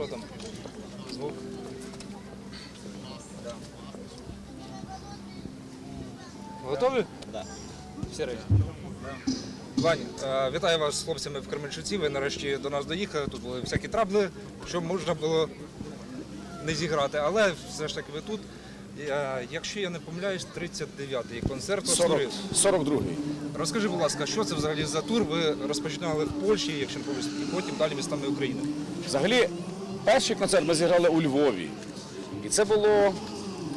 що там? Звук. Да. Готові? Да. Всі речі. Вань, е, вітаю вас з хлопцями в Кременчуці. Ви нарешті до нас доїхали. Тут були всякі трабли, що можна було не зіграти, але все ж таки ви тут. Е, Якщо я не помиляюсь, 39-й концерт 40, 42-й. Розкажи, будь ласка, що це взагалі за тур? Ви розпочинали в Польщі, якщо не помиляюсь, і потім далі містами України. Взагалі, перший концерт ми зіграли у Львові. І це було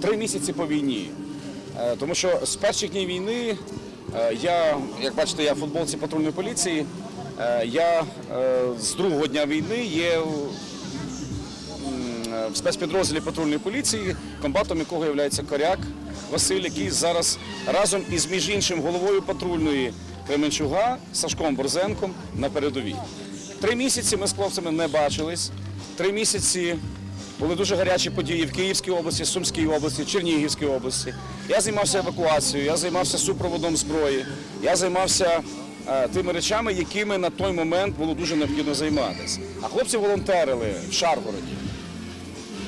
три місяці по війні. Е, Тому що з перших днів війни е, я, як бачите, я в футболці патрульної поліції. е, Я з другого дня війни є в спецпідрозділі патрульної поліції, комбатом якого є Коряк Василь, який зараз разом із між іншим головою патрульної Кременчуга Сашком Борзенком на передовій. Три місяці ми з хлопцями не бачились. Три місяці були дуже гарячі події в Київській області, Сумській області, Чернігівській області. Я займався евакуацією, я займався супроводом зброї, я займався е, тими речами, якими на той момент було дуже необхідно займатися. А хлопці волонтерили в Шаргороді.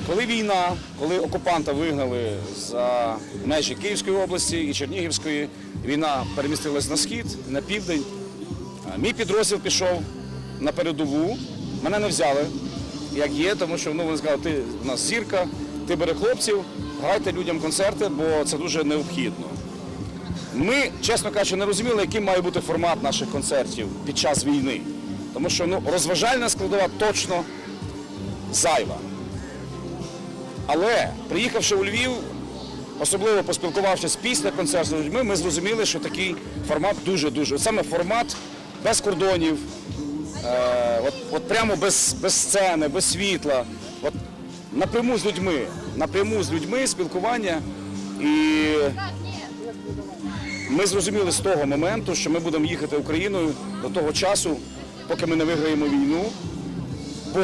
Коли війна, коли окупанта вигнали за межі Київської області і Чернігівської, війна перемістилась на схід, на південь. Мій підрозділ пішов на передову. Мене не взяли, як є, тому що ну, вони сказали, ти у нас зірка, ти бери хлопців, грайте людям концерти, бо це дуже необхідно. Ми, чесно кажучи, не розуміли, яким має бути формат наших концертів під час війни. Тому що ну, розважальна складова точно зайва. Але приїхавши у Львів, особливо поспілкувавшись після концерту з людьми, ми зрозуміли, що такий формат дуже-дуже. Саме формат без кордонів, е, от, от прямо без, без сцени, без світла. От напряму з людьми, напряму з людьми спілкування. І ми зрозуміли з того моменту, що ми будемо їхати Україною до того часу, поки ми не виграємо війну. Бо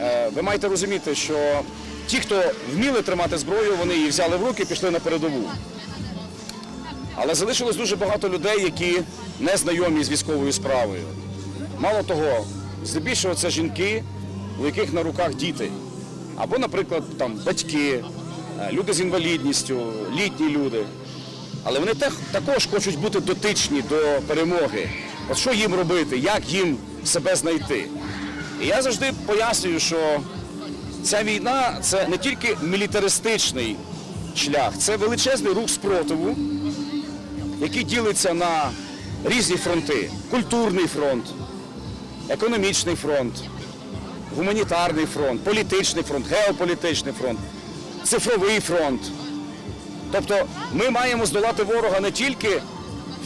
е, ви маєте розуміти, що ті, хто вміли тримати зброю, вони її взяли в руки і пішли на передову. Але залишилось дуже багато людей, які не знайомі з військовою справою. Мало того, здебільшого це жінки, у яких на руках діти. Або, наприклад, там батьки, е, люди з інвалідністю, літні люди. Але вони також хочуть бути дотичні до перемоги. От що їм робити, як їм себе знайти. І я завжди пояснюю, що ця війна це не тільки мілітаристичний шлях, це величезний рух спротиву, який ділиться на різні фронти: культурний фронт, економічний фронт, гуманітарний фронт, політичний фронт, геополітичний фронт, цифровий фронт. Тобто ми маємо здолати ворога не тільки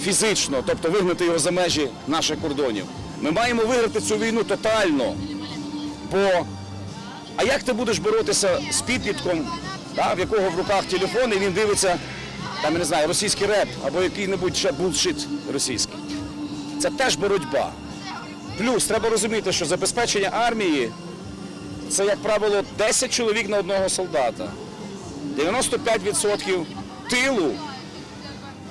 фізично, тобто вигнати його за межі наших кордонів. Ми маємо виграти цю війну тотально. Бо а як ти будеш боротися з підлітком, да, в якого в руках телефон, і він дивиться, там, я не знаю, російський реп або який-небудь ще булшит російський. Це теж боротьба. Плюс треба розуміти, що забезпечення армії це, як правило, 10 чоловік на одного солдата. 95% тилу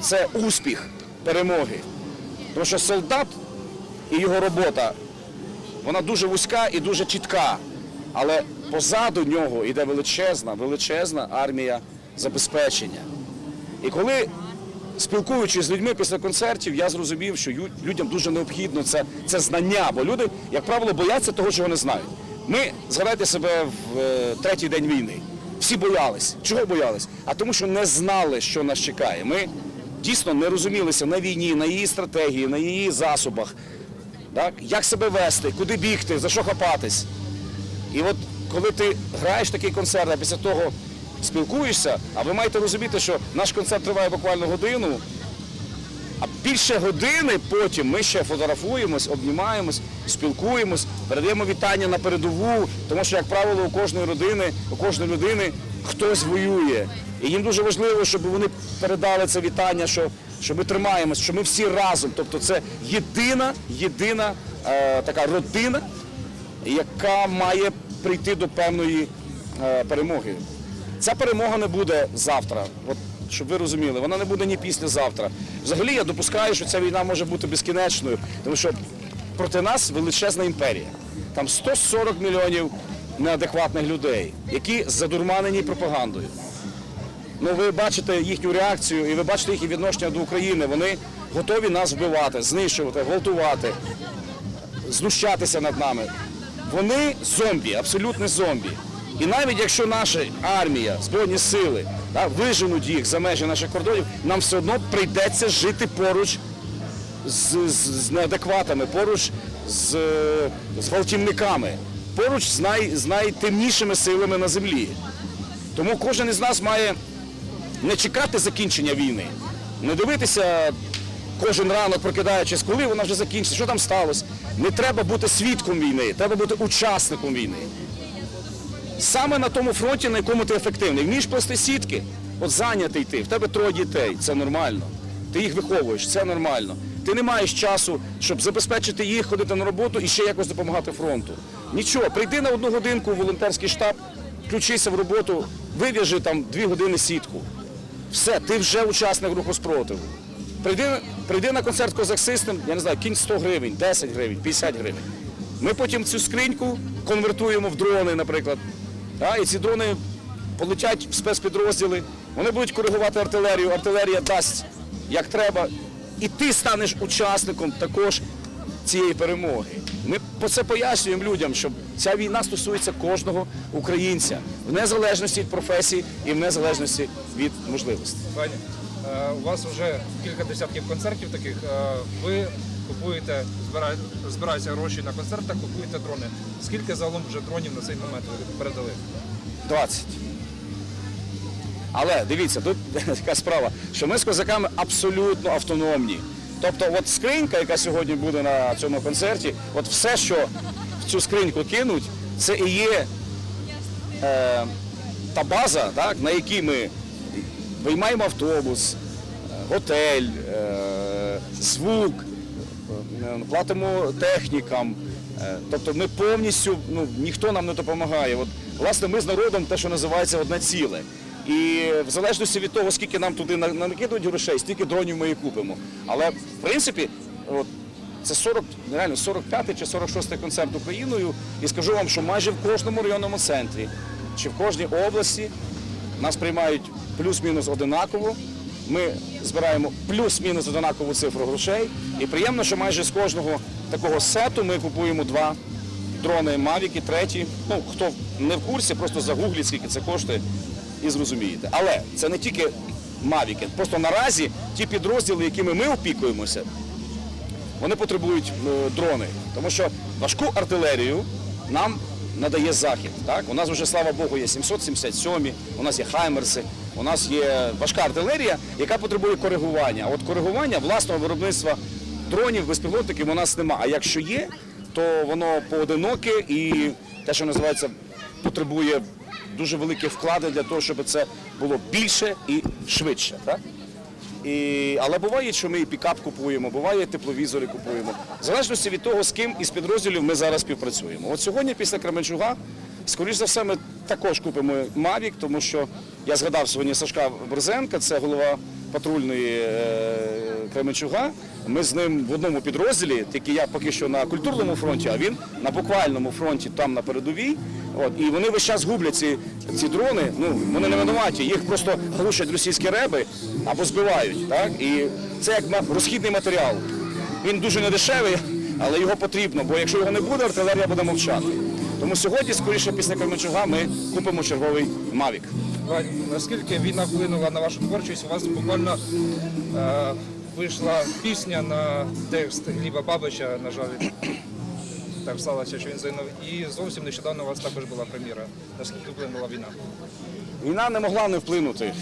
це успіх перемоги. Тому що солдат і його робота, вона дуже вузька і дуже чітка. Але позаду нього йде величезна, величезна армія забезпечення. І коли, спілкуючись з людьми після концертів, я зрозумів, що людям дуже необхідно це, це знання, бо люди, як правило, бояться того, чого не знають. Ми згадайте себе в е, третій день війни. Всі боялись. Чого боялись? А тому, що не знали, що нас чекає. Ми дійсно не розумілися на війні, на її стратегії, на її засобах. Так? Як себе вести, куди бігти, за що хапатись. І от коли ти граєш такий концерт, а після того спілкуєшся, а ви маєте розуміти, що наш концерт триває буквально годину, а більше години потім ми ще фотографуємось, обнімаємось, спілкуємось, передаємо вітання на передову, тому що, як правило, у кожної родини, у кожної людини хтось воює. І їм дуже важливо, щоб вони передали це вітання, що, що ми тримаємось, що ми всі разом. Тобто це єдина, єдина е, така родина, яка має прийти до певної е, перемоги. Ця перемога не буде завтра. От, щоб ви розуміли, вона не буде ні післязавтра. Взагалі я допускаю, що ця війна може бути безкінечною, тому що проти нас величезна імперія. Там 140 мільйонів неадекватних людей, які задурманені пропагандою. Ну, ви бачите їхню реакцію і ви бачите їхнє відношення до України. Вони готові нас вбивати, знищувати, гвалтувати, знущатися над нами. Вони зомбі, абсолютно зомбі. І навіть якщо наша армія, збройні сили да, виженуть їх за межі наших кордонів, нам все одно прийдеться жити поруч з, з, з неадекватами, поруч з, з гвалтівниками, поруч з, най, з найтемнішими силами на землі. Тому кожен із нас має не чекати закінчення війни, не дивитися кожен ранок, прокидаючись, коли вона вже закінчиться, що там сталося. Не треба бути свідком війни, треба бути учасником війни. Саме на тому фронті, на якому ти ефективний. Вмієш плести сітки, от зайнятий ти, в тебе троє дітей, це нормально. Ти їх виховуєш, це нормально. Ти не маєш часу, щоб забезпечити їх, ходити на роботу і ще якось допомагати фронту. Нічого, прийди на одну годинку в волонтерський штаб, включися в роботу, вив'яжи там дві години сітку. Все, ти вже учасник руху спротиву. Прийди, прийди на концерт козаксистем, я не знаю, кінь 100 гривень, 10 гривень, 50 гривень. Ми потім цю скриньку конвертуємо в дрони, наприклад. А, і ці дрони полетять в спецпідрозділи, вони будуть коригувати артилерію, артилерія дасть як треба. І ти станеш учасником також цієї перемоги. Ми це пояснюємо людям, що ця війна стосується кожного українця в незалежності від професії і в незалежності від можливостей. Пані, е, у вас вже кілька десятків концертів таких. Е, Ви купуєте, збираєте гроші на концертах, купуєте дрони. Скільки загалом вже дронів на цей момент ви передали? 20. Але дивіться, тут така справа, що ми з козаками абсолютно автономні. Тобто, от скринька, яка сьогодні буде на цьому концерті, от все, що в цю скриньку кинуть, це і є е, та база, так, на якій ми виймаємо автобус, е, готель, е, звук, платимо технікам. Е, Тобто ми повністю, ну ніхто нам не допомагає. От, власне, ми з народом те, що називається одне ціле. І в залежності від того, скільки нам туди на- накидують грошей, стільки дронів ми і купимо. Але в принципі, от, це 40, реально 45 чи 46 концерт Україною. І скажу вам, що майже в кожному районному центрі чи в кожній області нас приймають плюс-мінус одинаково. Ми збираємо плюс-мінус одинакову цифру грошей. І приємно, що майже з кожного такого сету ми купуємо два дрони Mavic, треті. Ну, хто не в курсі, просто загугліть, скільки це коштує і зрозумієте. Але це не тільки Mavic. Просто наразі ті підрозділи, якими ми опікуємося, вони потребують е, дрони, тому що важку артилерію нам надає захід. Так? У нас вже, слава Богу, є 777, у нас є хаймерси, у нас є важка артилерія, яка потребує коригування. А от коригування власного виробництва дронів, безпілотників у нас нема. А якщо є, то воно поодиноке і те, що називається, потребує дуже великі вклади для того, щоб це було більше і швидше. Так? І, але буває, що ми і пікап купуємо, буває і тепловізори купуємо. В залежності від того, з ким із підрозділів ми зараз співпрацюємо. От сьогодні, після Кременчуга, скоріш за все, ми також купимо Mavic, тому що я згадав сьогодні Сашка Борзенка, це голова патрульної е, Кременчуга. Ми з ним в одному підрозділі, тільки я поки що на культурному фронті, а він на буквальному фронті там на передовій. От, і вони весь час гублять ці, ці дрони, ну вони не винуваті, їх просто глушать російські реби або збивають. Так? І це як розхідний матеріал. Він дуже недешевий, але його потрібно, бо якщо його не буде, артилерія буде мовчати. Тому сьогодні, скоріше після Кременчуга, ми купимо черговий. Вань, наскільки війна вплинула на вашу творчість? У вас буквально е, вийшла пісня на текст Гліба Бабича, на жаль. Так сталося, що він загинув. І зовсім нещодавно у вас також була прем'єра. Наскільки вплинула війна? Війна не могла не вплинути.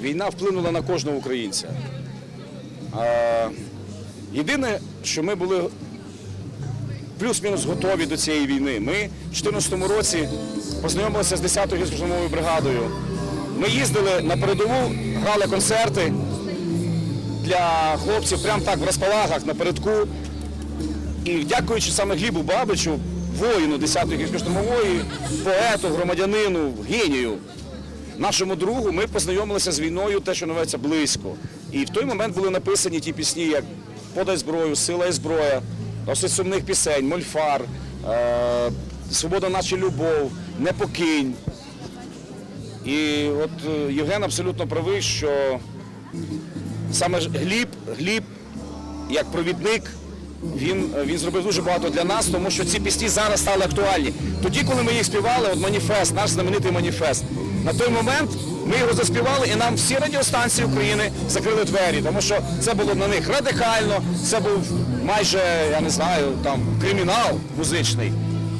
Війна вплинула на кожного українця. Єдине, що ми були плюс-мінус готові до цієї війни. Ми в 2014 році познайомилися з 10-ю гірсько-штурмовою бригадою. Ми їздили на передову, грали концерти для хлопців прямо так в розпалагах напередку. І дякуючи саме Глібу Бабичу, воїну 10-ї гірсько-штурмової, поету, громадянину, генію, нашому другу, ми познайомилися з війною, те, що називається близько. І в той момент були написані ті пісні, як Подай зброю, Сила і зброя, досить сумних пісень, Мольфар, е- свобода наче любов, не покинь. І от е, Євген абсолютно правий, що саме Гліб, Гліб як провідник, він, він зробив дуже багато для нас, тому що ці пісні зараз стали актуальні. Тоді, коли ми їх співали, от маніфест, наш знаменитий маніфест, на той момент ми його заспівали і нам всі радіостанції України закрили двері, тому що це було на них радикально, це був майже, я не знаю, там кримінал музичний.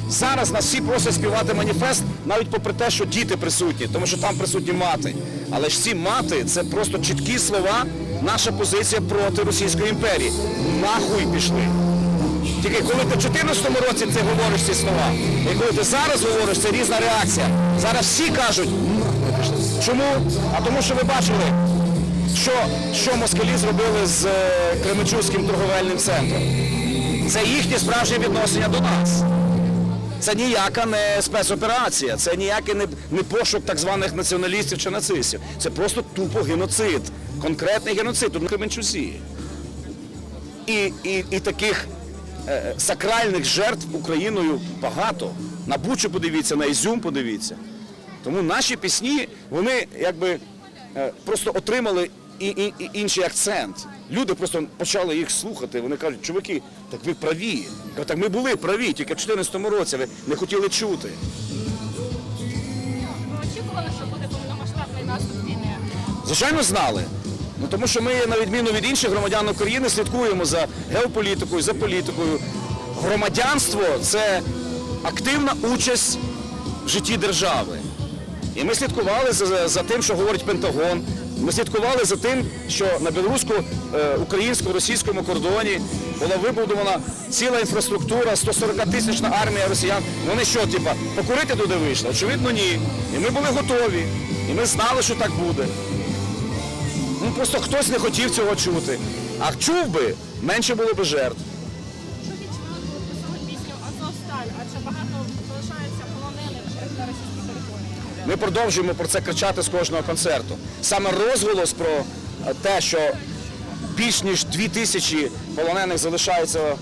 Зараз нас всі просять співати маніфест, навіть попри те, що діти присутні, тому що там присутні мати. Але ж ці мати це просто чіткі слова, наша позиція проти Російської імперії. Нахуй пішли. Тільки коли ти в 2014 році ти говориш ці слова, і коли ти зараз говориш, це різна реакція. Зараз всі кажуть, чому? А тому що ви бачили, що, що москалі зробили з е, Кременчуцьким торговельним центром. Це їхнє справжнє відношення до нас. Це ніяка не спецоперація, це ніякий не, не пошук так званих націоналістів чи нацистів. Це просто тупо геноцид. Конкретний геноцид тут на Кременчуці. І, і, і таких е, сакральних жертв Україною багато. На Бучу подивіться, на Ізюм подивіться. Тому наші пісні, вони якби е, просто отримали і, і, і інший акцент. Люди просто почали їх слухати. Вони кажуть, чуваки, так ви праві. Так ми були праві, тільки в 2014 році ви не хотіли чути. Очікували, що буде повномасштабний наступ війни? Звичайно, знали. Ну тому що ми, на відміну від інших громадян України, слідкуємо за геополітикою, за політикою. Громадянство це активна участь в житті держави. І ми слідкували за, за- за тим, що говорить Пентагон. Ми слідкували за тим, що на білорусько-українсько-російському кордоні була вибудована ціла інфраструктура, 140 тисячна армія росіян. Вони що, типа, покурити туди вийшли? Очевидно, ні. І ми були готові. І ми знали, що так буде. Ну просто хтось не хотів цього чути. А чув би, менше було б жертв. Ми продовжуємо про це кричати з кожного концерту. Саме розголос про е, те, що більш ніж дві тисячі полонених залишаються е,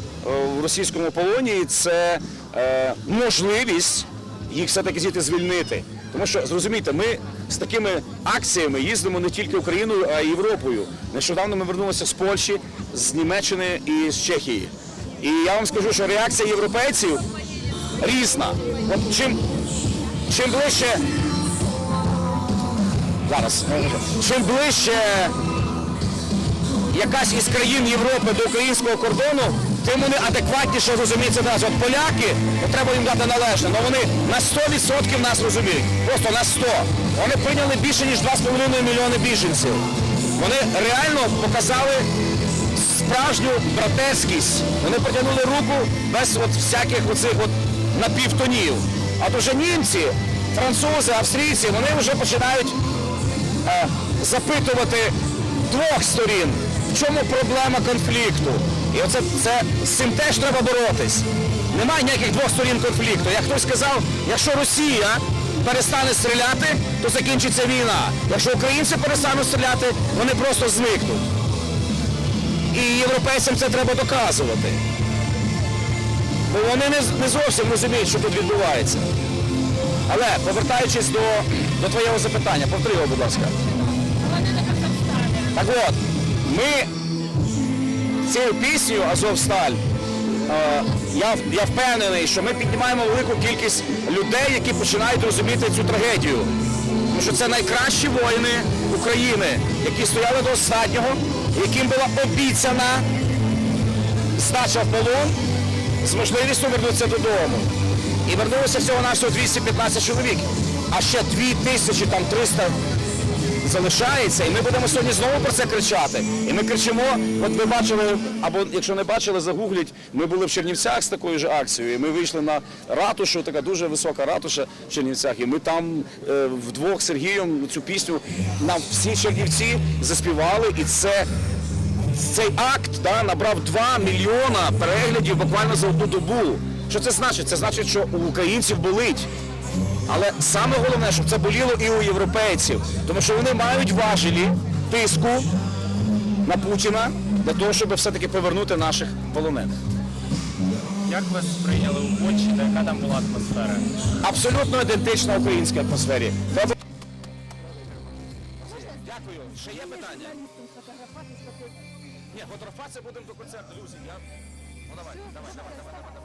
в російському полоні, це е, можливість їх все-таки звідти звільнити. Тому що зрозумійте, ми з такими акціями їздимо не тільки Україною, а й Європою. Нещодавно ми вернулися з Польщі, з Німеччини і з Чехії. І я вам скажу, що реакція європейців різна. От чим, чим ближче Зараз. Чим ближче якась із країн Європи до українського кордону, тим вони адекватніше розуміють ситуацію. От поляки, от треба їм дати належне, але вони на 100% нас розуміють. Просто на 100. Вони прийняли більше, ніж 2,5 мільйони біженців. Вони реально показали справжню братерськість. Вони протягнули руку без от всяких оцих от напівтонів. А то вже німці, французи, австрійці, вони вже починають запитувати двох сторін, в чому проблема конфлікту. І оце це, з цим теж треба боротись. Немає ніяких двох сторін конфлікту. Як хтось сказав, якщо Росія перестане стріляти, то закінчиться війна. Якщо українці перестануть стріляти, вони просто зникнуть. І європейцям це треба доказувати. Бо вони не зовсім розуміють, що тут відбувається. Але повертаючись до, до твоєго запитання, повтори його, будь ласка. Так от, ми цією піснею Азовсталь, е, я, я впевнений, що ми піднімаємо велику кількість людей, які починають розуміти цю трагедію. Тому що це найкращі воїни України, які стояли до останнього, яким була обіцяна здача в полон з можливістю вернутися додому. І вернулося всього нашого 215 чоловік. А ще 2000, там 300 залишається, і ми будемо сьогодні знову про це кричати. І ми кричимо, от ви бачили, або якщо не бачили, загугліть, ми були в Чернівцях з такою ж акцією. і Ми вийшли на ратушу, така дуже висока ратуша в Чернівцях. І ми там е, вдвох з Сергієм цю пісню нам всі чернівці заспівали, і це. Цей акт да, набрав 2 мільйона переглядів буквально за одну добу. Що це значить? Це значить, що у українців болить. Але саме головне, щоб це боліло і у європейців, тому що вони мають важелі тиску на Путіна для того, щоб все-таки повернути наших полонених. Як вас прийняли у Польщі та яка там була атмосфера? Абсолютно ідентична українській атмосфері. Дякую. Ще є питання? Ні, фотографуватися будемо до концерту, друзі. Я... Ну давай, давай, давай, давай, давай.